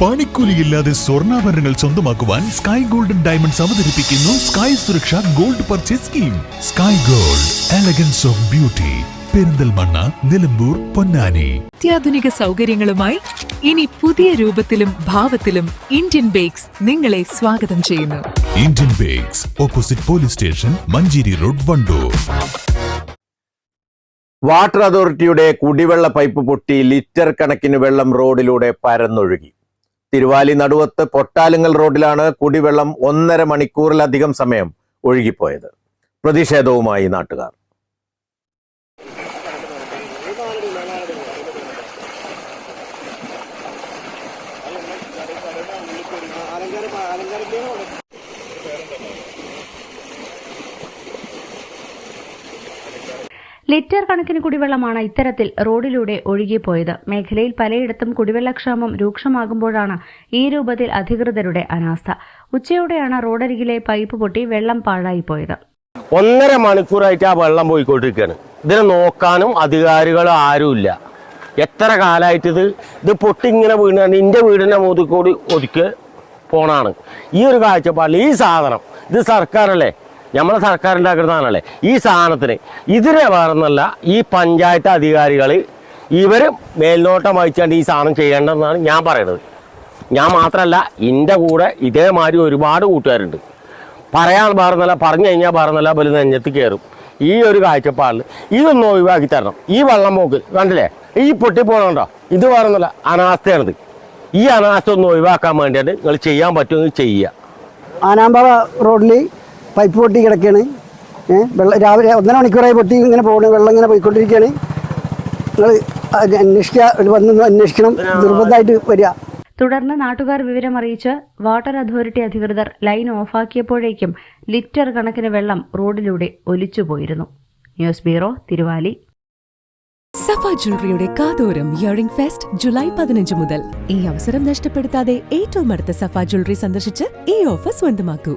പണിക്കൂലിയില്ലാതെ സ്വർണാഭരണങ്ങൾ സ്വന്തമാക്കുവാൻ sky golden diamonds അവതരിപ്പിക്കുന്നു sky Suraksha gold purchase scheme sky gold elegance of beauty Perinthalmanna Nilambur Ponnani. അത്യാധുനിക സൗകര്യങ്ങളുമായി ഇനി പുതിയ രൂപത്തിലും ഭാവത്തിലും ഇന്ത്യൻ ബേക്സ് നിങ്ങളെ സ്വാഗതം ചെയ്യുന്നു. Indian bakes opposite police station Manjeri road Wandoor. Water authority കുടിവെള്ള പൈപ്പ് പൊട്ടി ലിറ്റർ കണക്കിന് വെള്ളം റോഡിലൂടെ പരന്നൊഴുകി. തിരുവാലി നടുവത്ത് പൊട്ടാലുങ്ങൽ റോഡിലാണ് കുടിവെള്ളം ഒന്നര മണിക്കൂറിലധികം സമയം ഒഴുകിപ്പോയത്. പ്രതിഷേധവുമായി നാട്ടുകാർ. ലിറ്റർ കണക്കിന് കുടിവെള്ളമാണ് ഇത്തരത്തിൽ റോഡിലൂടെ ഒഴുകിപ്പോയത് മേഖലയിൽ പലയിടത്തും കുടിവെള്ളക്ഷാമം രൂക്ഷമാകുമ്പോഴാണ് ഈ രൂപത്തിൽ അധികൃതരുടെ അനാസ്ഥ. ഉച്ചയോടെയാണ് റോഡരികിലെ പൈപ്പ് പൊട്ടി വെള്ളം പാഴായിപ്പോയത് ഒന്നര മണിക്കൂറായിട്ട് ആ വെള്ളം പോയിക്കൊണ്ടിരിക്കുകയാണ്. ഇതിനെ നോക്കാനും അധികാരികൾ ആരുമില്ല. എത്ര കാലമായിട്ട് ഇത് ഇത് പൊട്ടിങ്ങനെ വീണാണ് എന്റെ വീടിന്റെ മുതുക്കൂടി ഒതുക്കി പോണാണ്. ഈ ഒരു കാഴ്ചപ്പാടിൽ ഈ സാധനം ഇത് സർക്കാരല്ലേ? നമ്മളെ സർക്കാർ ഉണ്ടാക്കുന്നതാണല്ലേ ഈ സാധനത്തിന്. ഇതിനെ വേറെന്നല്ല ഈ പഞ്ചായത്ത് അധികാരികൾ ഇവർ മേൽനോട്ടം വഹിച്ചാണ്ട് ഈ സാധനം ചെയ്യേണ്ടതെന്നാണ് ഞാൻ പറയുന്നത് ഞാൻ മാത്രമല്ല എന്റെ കൂടെ ഇതേമാതിരി ഒരുപാട് കൂട്ടുകാരുണ്ട്. പറയാൻ പാറുന്നല്ല പറഞ്ഞു കഴിഞ്ഞാൽ പാറുന്നല്ല ബലി നെഞ്ഞത്ത് കയറും. ഈ ഒരു കാഴ്ചപ്പാടിൽ ഇതൊന്നും ഒഴിവാക്കി തരണം. ഈ വെള്ളം പോക്ക് കണ്ടില്ലേ? ഈ പൊട്ടി പോകണുണ്ടോ ഇത് പറയുന്നില്ല അനാസ്ഥയാണിത്. ഈ അനാസ്ഥ ഒന്ന് ഒഴിവാക്കാൻ വേണ്ടിയിട്ട് നിങ്ങൾ ചെയ്യാൻ പറ്റുമെങ്കിൽ ചെയ്യുക. ആനാമ്പാറ റോഡിൽ പൈപ്പ് പൊട്ടി കിടക്കുകയാണ് വെള്ളം രാവിലെ ഒന്നര മണിക്കൂറായി പൊട്ടി ഇങ്ങനെ പോകണം വെള്ളം ഇങ്ങനെ പോയിക്കൊണ്ടിരിക്കുകയാണ് നിങ്ങൾ അന്വേഷിക്കുക വന്ന് അന്വേഷിക്കണം നിർബന്ധമായിട്ട് വരിക. തുടർന്ന് നാട്ടുകാർ വിവരം വിവരമറിയിച്ച് വാട്ടർ അതോറിറ്റി അധികൃതർ ലൈൻ ഓഫാക്കിയപ്പോഴേക്കും ലിറ്റർ കണക്കിന് വെള്ളം റോഡിലൂടെ ഒലിച്ചുപോയിരുന്നു ന്യൂസ് ബ്യൂറോ തിരുവാലി. സഫ ജ്വല്ലറിയുടെ കാതോരം ഇയറിംഗ് ഫെസ്റ്റ് ജൂലൈ പതിനഞ്ച് മുതൽ. ഈ അവസരം നഷ്ടപ്പെടുത്താതെ ഏറ്റവും അടുത്ത സഫ ജ്വല്ലറി സന്ദർശിച്ച് ഈ ഓഫർ സ്വന്തമാക്കൂ.